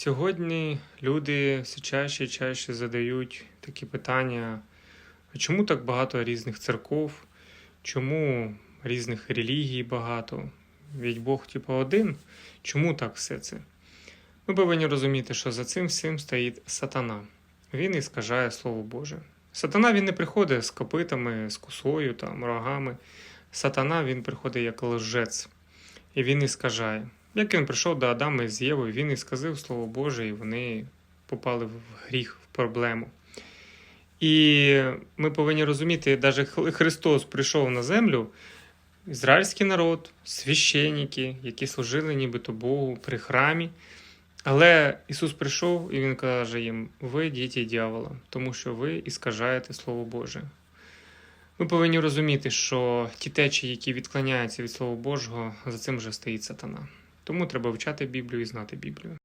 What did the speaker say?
Сьогодні люди все чаще і чаще задають такі питання: чому так багато різних церков? Чому різних релігій багато? Ведь Бог, типу, один. Чому так все це? Ми повинні розуміти, що за цим всім стоїть сатана. Він іскажає Слово Боже. Сатана він не приходить з копитами, з косою, там, рогами. Сатана він приходить як лжець, і він іскажає. Як він прийшов до Адама з Євою, він і сказав Слово Боже, і вони попали в гріх, в проблему. І ми повинні розуміти, навіть Христос прийшов на землю, ізраїльський народ, священники, які служили нібито Богу при храмі. Але Ісус прийшов і Він каже їм: ви діти дьявола, тому що ви іскажаєте Слово Боже. Ми повинні розуміти, що ті течії, які відклоняються від Слова Божого, за цим вже стоїть сатана. Тому треба вчати Біблію і знати Біблію.